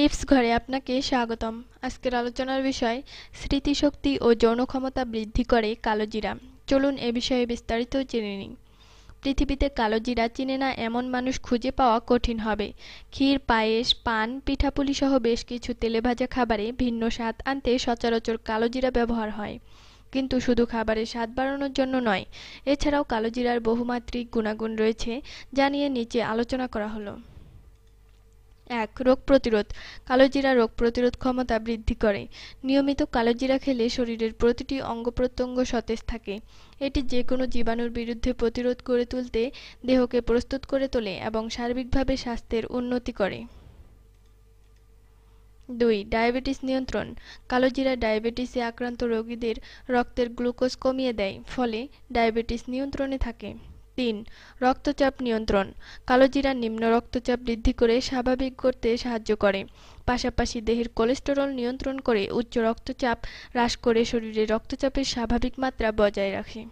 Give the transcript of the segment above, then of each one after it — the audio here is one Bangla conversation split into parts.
টিপস ঘরে আপনাকে স্বাগতম। আজকের আলোচনার বিষয়, স্মৃতিশক্তি ও যৌন ক্ষমতা বৃদ্ধি করে কালোজিরা। চলুন এ বিষয়ে বিস্তারিত জেনে নিই। পৃথিবীতে কালোজিরা চিনে না এমন মানুষ খুঁজে পাওয়া কঠিন হবে। ক্ষীর, পায়েস, পান, পিঠাপুলি সহ বেশ কিছু তেলেভাজা খাবারে ভিন্ন স্বাদ আনতে সচরাচর কালোজিরা ব্যবহার হয়। কিন্তু শুধু খাবারের স্বাদ বাড়ানোর জন্য নয়, এছাড়াও কালোজিরার বহুমাত্রিক গুণাগুণ রয়েছে, যা নিয়ে নিচে আলোচনা করা হলো। এক, রোগ প্রতিরোধ। কালোজিরা রোগ প্রতিরোধ ক্ষমতা বৃদ্ধি করে। নিয়মিত কালোজিরা খেলে শরীরের প্রতিটি অঙ্গ প্রত্যঙ্গ সতেজ থাকে। এটি যে কোনো জীবাণুর বিরুদ্ধে প্রতিরোধ করে তুলতে দেহকে প্রস্তুত করে তোলে এবং সার্বিকভাবে স্বাস্থ্যের উন্নতি করে। দুই, ডায়াবেটিস নিয়ন্ত্রণ। কালোজিরা ডায়াবেটিসে আক্রান্ত রোগীদের রক্তের গ্লুকোজ কমিয়ে দেয়, ফলে ডায়াবেটিস নিয়ন্ত্রণে থাকে। তিন, রক্তচাপ নিয়ন্ত্রণ। কালোজিরা নিম্ন রক্তচাপ বৃদ্ধি করে স্বাভাবিক করতে সাহায্য করে। পাশাপাশি দেহের কোলেস্টেরল নিয়ন্ত্রণ করে উচ্চ রক্তচাপ হ্রাস করে শরীরে রক্তচাপের স্বাভাবিক মাত্রা বজায় রাখে।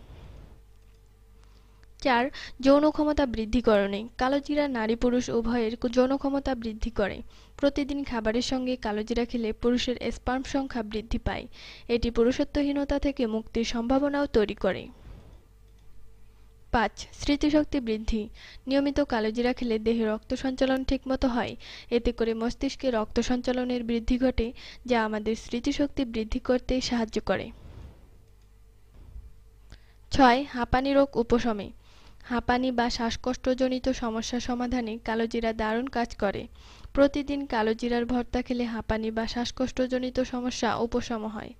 চার, যৌন ক্ষমতা বৃদ্ধিকরণে কালোজিরা নারী পুরুষ উভয়ের যৌন ক্ষমতা বৃদ্ধি করে। প্রতিদিন খাবারের সঙ্গে কালোজিরা খেলে পুরুষের স্পার্ম সংখ্যা বৃদ্ধি পায়। এটি পুরুষত্বহীনতা থেকে মুক্তির সম্ভাবনাও তৈরি করে। পাঁচ, স্মৃতিশক্তি বৃদ্ধি। নিয়মিত কালোজিরা খেলে দেহে রক্ত সঞ্চালন ঠিকমতো হয়। এতে করে মস্তিষ্কে রক্ত সঞ্চালনের বৃদ্ধি ঘটে, যা আমাদের স্মৃতিশক্তি বৃদ্ধি করতে সাহায্য করে। ছয়, হাঁপানি রোগ উপশমে। হাঁপানি বা শ্বাসকষ্টজনিত সমস্যা সমাধানে কালোজিরা দারুণ কাজ করে। প্রতিদিন কালোজিরার ভর্তা খেলে হাঁপানি বা শ্বাসকষ্টজনিত সমস্যা উপশম হয়।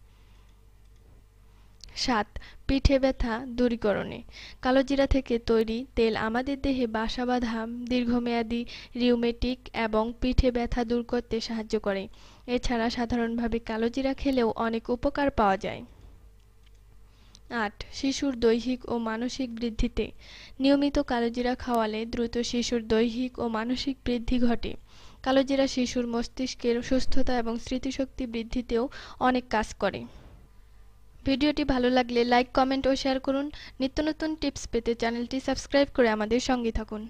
সাত পিঠে ব্যথা, দূরীকরণে। কালোজিরা থেকে তৈরি তেল আমাদের দেহে বাসা বাঁধা, দীর্ঘমেয়াদী রিউমেটিক এবং পিঠে ব্যথা দূর করতে সাহায্য করে। এছাড়া সাধারণভাবে কালোজিরা খেলেও অনেক উপকার পাওয়া যায়। আট, শিশুর দৈহিক ও মানসিক বৃদ্ধিতে। নিয়মিত কালোজিরা খাওয়ালে দ্রুত শিশুর দৈহিক ও মানসিক বৃদ্ধি ঘটে। কালোজিরা শিশুর মস্তিষ্কের সুস্থতা এবং স্মৃতিশক্তি বৃদ্ধিতেও অনেক কাজ করে। ভিডিওটি ভালো লাগলে লাইক, কমেন্ট ও শেয়ার করুন। নিত্য নতুন টিপস পেতে চ্যানেলটি সাবস্ক্রাইব করে আমাদের সঙ্গে থাকুন।